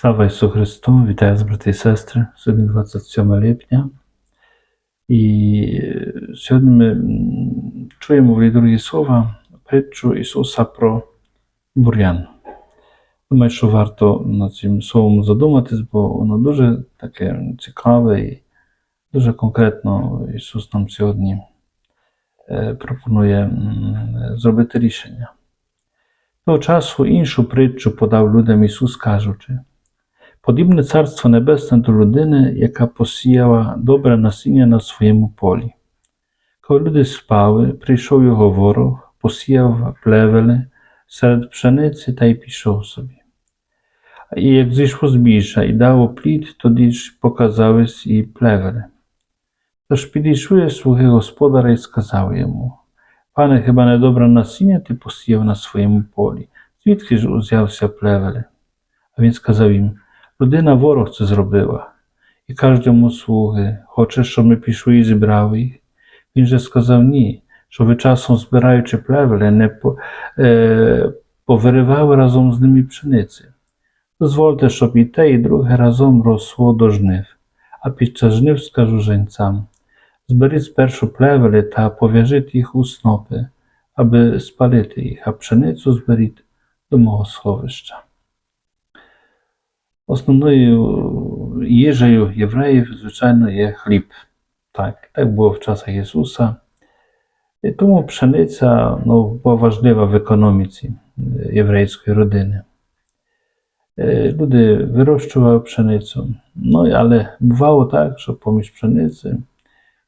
Слава Ісусу Христу! Вітаю вас, брати і сестри. Сьогодні 27 липня. І е, сьогодні ми чуємо в літургії слова притчу Ісуса про бур'ян. Думаю, що варто над цим словом задуматись, бо воно дуже таке цікаве і дуже конкретно Ісус нам сьогодні е, пропонує зробити рішення. Того часу іншу притчу подав людям Ісус, кажучи: Подібне царство небесне до людини, яка посіяла добре насіння на своєму полі. Коли люди спали, прийшов його ворог, посіяв плевели серед пшениці та й пішов собі. І як зійшло збіжжя і дало плід, тоді ж показались і плевели. Тож підійшли слуги господаря і сказали йому: Пане, хіба не добре насіння ти посіяв на своєму полі? Звідки ж узявся плевели? А він сказав їм: Людина ворог це зробила. І кажуть слуги, хочеш, щоб ми пішли і зібрали їх? Він же сказав ні, що ви часом, збираючи плевели, не по, е, повиривали разом з ними пшениці. Дозвольте, щоб і те, і друге разом росло до жнив. А під час жнив скажу женцям: зберіть спершу плевели та пов'яжіть їх у снопи, аби спалити їх, а пшеницю зберіть до мого сховища. Основною їжею євреїв, звичайно, є хліб. Так, так було в часах Ісуса. І тому пшениця ну, була важлива в економіці е, єврейської родини. Е, Люди вирощували пшеницю. Ну, але бувало так, що поміж пшениці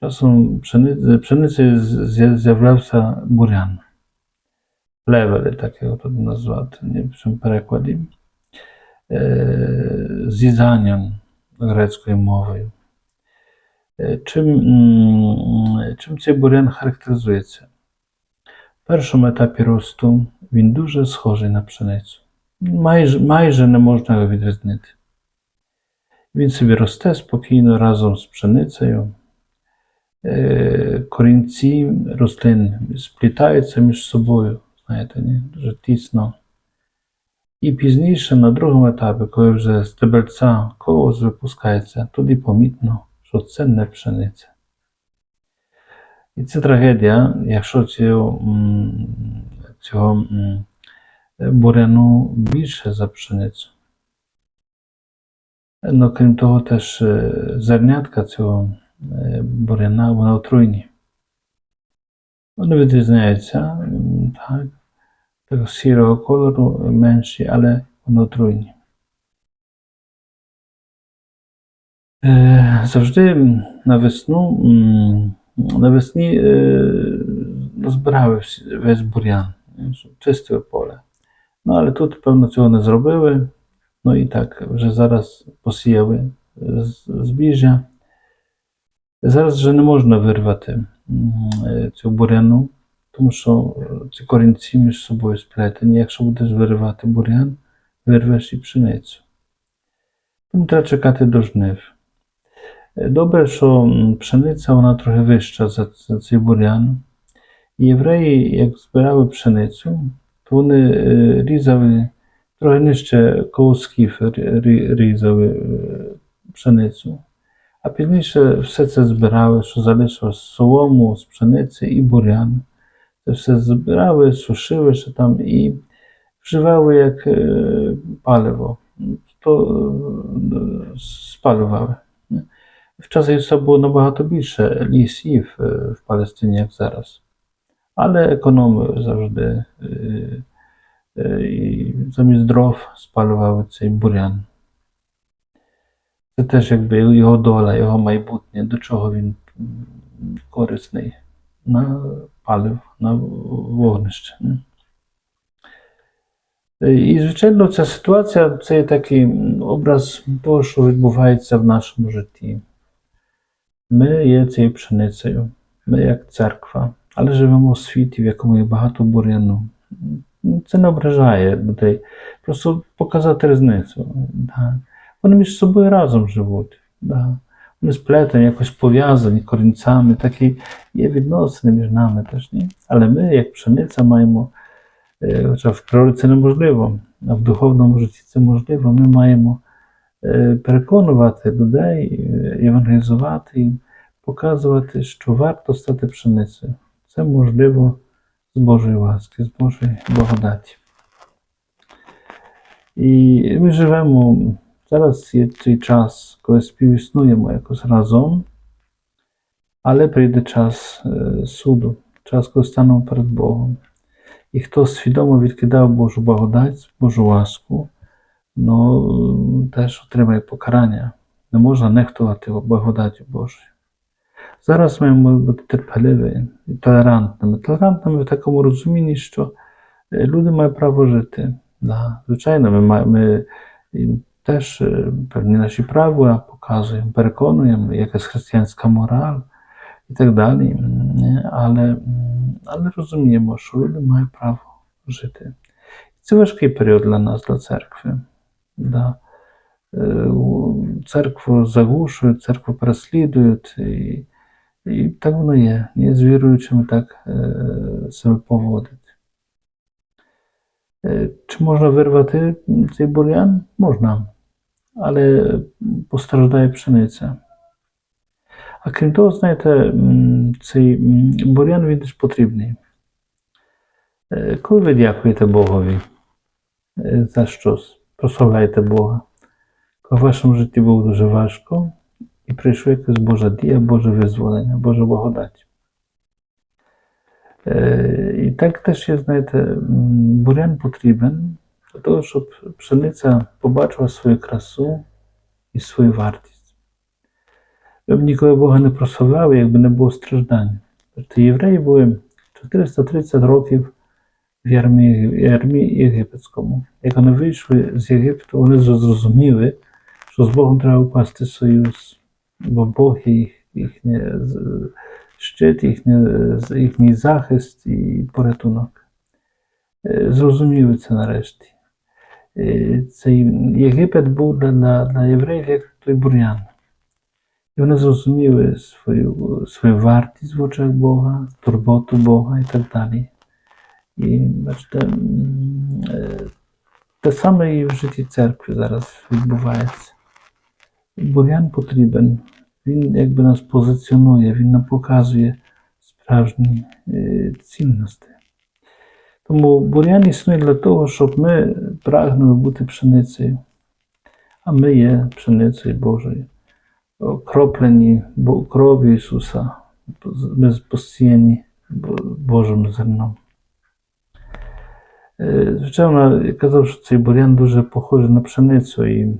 часом пшениці, пшениці з- з'являвся бурян. Плевели, так його тут назвати ні, в цьому перекладі. Е, грецькою мовою. Е, Чим, чим цей бурян характеризується? В першому етапі росту він дуже схожий на пшеницю. Майже, майже не можна його відрізнити. Він собі росте спокійно разом з пшеницею. Е, Корінці рослин сплітаються між собою, знаєте, дуже тісно. І пізніше, на другому етапі, коли вже з стебельця колос випускається, тоді помітно, що це не пшениця. І це трагедія, якщо цього, цього буряну більше за пшеницю. Ну, крім того, теж е, зернятка цього е, буряна, вона отруйні. Вони відрізняються, так, такого сірого кольору менші, але вони отруйні. Е, Завжди на весну, м, навесні е, збирали всі- весь бур'ян, е, щоб чистили поле. Ну, але тут, певно, цього не зробили. Ну і так, вже зараз посіяли е, з- збіжжя. Зараз вже не можна вирвати м, е, цю буряну, тому що е, ці корінці між собою сплетені. Якщо будеш виривати бур'ян, вирвеш і пшеницю. Тому треба чекати до жнив. Е, Добре, що м, пшениця вона трохи вища за, за цей бур'ян. І євреї, як збирали пшеницю, то вони е, різали трохи нижче колосків рі- рі- різали е, пшеницю. А пізніше все це збирали, що залишилось з солому, з пшениці і бурян. Це все збирали, сушили ще там і вживали як е, паливо. То е, спалювали. В час Ісуса було набагато більше лісів е, в Палестині, як зараз. Але економили завжди. е, е, І замість дров спалювали цей бурян. Це теж якби його доля, його майбутнє, до чого він м, корисний на палив, на вогнище. І, звичайно, ця ситуація це є такий образ того, що відбувається в нашому житті. Ми є цією пшеницею, ми як церква, але живемо у світі, в якому є багато бур'яну. Це не ображає людей. Просто показати різницю. Да. Вони між собою разом живуть. Да. Вони сплетені, якось пов'язані корінцями, такі є відносини між нами теж. Ні? Але ми, як пшениця, маємо, е, хоча в природі це неможливо, а в духовному житті це можливо, ми маємо е, переконувати людей, евангелізувати їм, показувати, що варто стати пшеницею. Це можливо з Божої ласки, з Божої благодаті. І ми живемо, зараз є цей час, коли співіснуємо якось разом, але прийде час суду, час, коли станемо перед Богом. І хто свідомо відкидав Божу благодать, Божу ласку, ну, теж отримає покарання. Не можна нехтувати благодаттю Божою. Зараз ми маємо бути терпеливі і толерантними. Толерантними в такому розумінні, що люди мають право жити. Да. Звичайно, ми, ми теж е, певні наші правила показуємо, переконуємо, якась християнська мораль і так далі. Але, але розуміємо, що люди мають право жити. Це важкий період для нас, для церкви. Да. Е, Церкву заглушують, церкву переслідують, і, і так воно є. І з віруючими так е, себе поводить. Е, Чи можна вирвати цей бур'ян? Можна, але постраждає пшениця. А крім того, знаєте, м, цей м, бур'ян він ж потрібний. Е, Коли ви дякуєте Богові е, за щось, прославляєте Бога, коли в вашому житті було дуже важко, і прийшла якась Божа дія, Боже визволення, Божа благодать. Е, І так теж є, знаєте, бурян потрібен для того, щоб пшениця побачила свою красу і свою вартість. Ви б ніколи Бога не прославляли, якби не було страждань. Тобто євреї були 430 років в ярмі єгипетському. Як вони вийшли з Єгипту, вони зрозуміли, що з Богом треба впасти союз, бо Бог їх, їхній з- щит, їхній, їхній захист і порятунок. Е, Зрозуміли це нарешті. Е, Цей Єгипет був для, для євреїв як той бур'ян. І вони зрозуміли свою, свою вартість в очах Бога, турботу Бога і так далі. І бачите, е, те саме і в житті церкви зараз відбувається. Бур'ян потрібен. Він якби нас позиціонує, він нам показує справжні е, цінності. Тому бур'ян існує для того, щоб ми прагнули бути пшеницею. А ми є пшеницею Божою, окроплені Бо- кров'ю Ісуса, ми посіяні Бо- Божим зерном. Е, Звичайно, я казав, що цей бур'ян дуже похожий на пшеницю і м,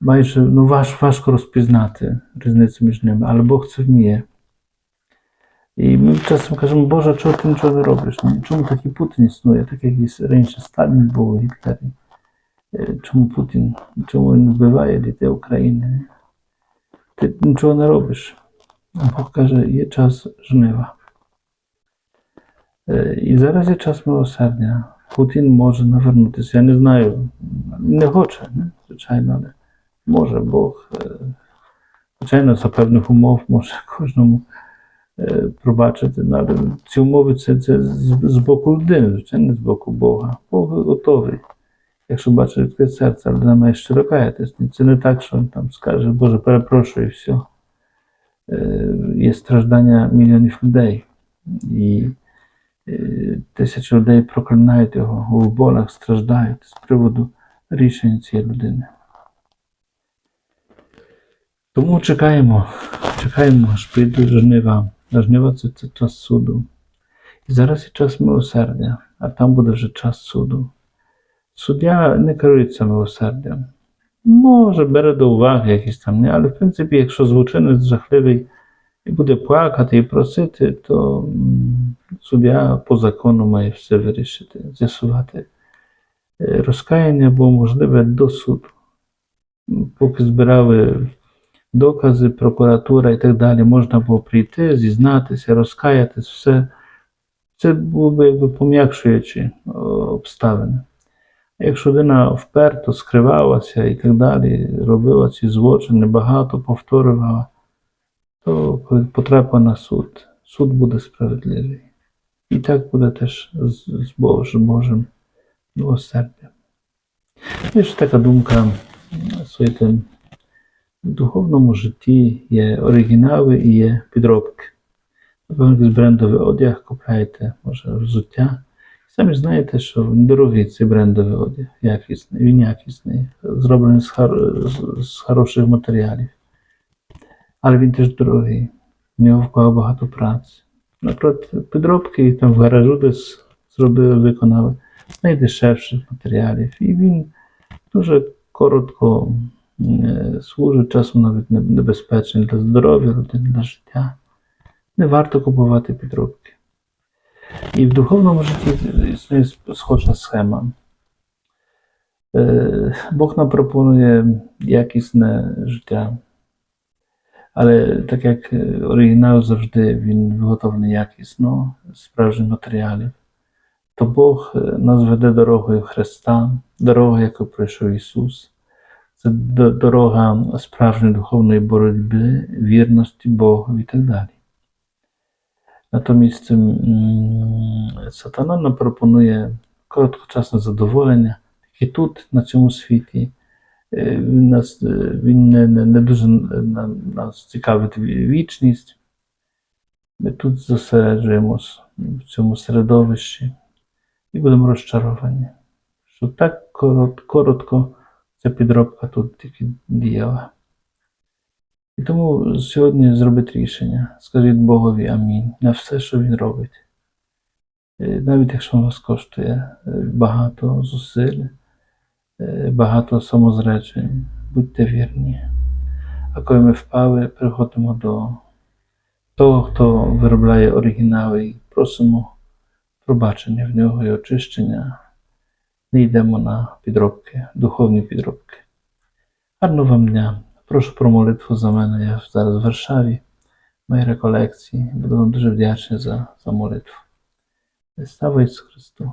майже ну, важ, важко розпізнати різницю між ними, але Бог це вміє. І ми часом кажемо, Боже, чого ти нічого не робиш? Ну, Чому такий Путін існує, так як і раніше Сталін був, Гітлер. Е, Чому Путін? Чому він вбиває дітей України? Ти нічого не робиш. А Бог каже, є час жнива. Е, І зараз є час милосердя. Путін може навернутися. Я не знаю, не хоче, не? звичайно, але може Бог. е, Звичайно, за певних умов може кожному е, пробачити. ну, ці умови це, це з, боку людини, звичайно, з боку Бога. Бог готовий. Якщо бачить відкрите серце, людина має щиро каятись. Це не так, що він там скаже, Боже, перепрошую, і все. Є страждання мільйонів людей. І е, тисячі людей проклинають його, у болях страждають з приводу рішення цієї людини. Тому чекаємо, чекаємо, аж прийдуть жнива. Жнива це, це час суду. І зараз є час милосердя, а там буде вже час суду. Суддя не керується милосердям. Може, бере до уваги якісь там, не, але в принципі, якщо злочинець жахливий і буде плакати і просити, то суддя по закону має все вирішити, з'ясувати. Е, Розкаяння було можливе до суду. Поки збирали докази, прокуратура і так далі, можна було прийти, зізнатися, розкаятись, все. Це було б якби пом'якшуючи обставини. Якщо людина вперто скривалася і так далі, робила ці злочини, багато повторювала, то потрапила на суд, суд буде справедливий. І так буде теж з, Божим, милосердям. Є ще така думка, Слухайте, в духовному житті є оригінали і є підробки. Напевно, якийсь брендовий одяг купляєте, може взуття. Самі знаєте, що дорогий цей брендовий одяг, якісний, він якісний, зроблений з, хар... з- хороших матеріалів. Але він теж дорогий. В нього вклав багато праці. Наприклад, підробки там в гаражу десь зробили, виконали найдешевших матеріалів. І він дуже коротко служить, часом навіть не- небезпечний для здоров'я, людини, для життя. Не варто купувати підробки. І в духовному житті існує схожа схема. Е, Бог нам пропонує якісне життя. Але так як е, оригінал завжди він виготовлений якісно, справжніх матеріалів, то Бог е, нас веде дорогою Христа, дорогою, яку пройшов Ісус. Це дорога справжньої духовної боротьби, вірності Богу і так далі. Натомість сатана нам пропонує короткочасне задоволення, тільки тут, на цьому світі. Е, Він, нас, е, він не, не, не дуже нас цікавить вічність. Ми тут зосереджуємось в цьому середовищі і будемо розчаровані, що так корот, коротко ця підробка тут тільки діяла. І тому сьогодні зробіть рішення, скажіть Богові амінь на все, що Він робить. Е, Навіть якщо вас коштує е, багато зусиль, е, багато самозречень, будьте вірні. А коли ми впали, приходимо до того, хто виробляє оригінали, і просимо пробачення в нього і очищення. Не йдемо на підробки, духовні підробки. Гарного вам дня. Прошу про молитву за мене. Я зараз в Варшаві, в моїй реколекції. Буду вам дуже вдячний за, за молитву. Слава Ісусу Христу!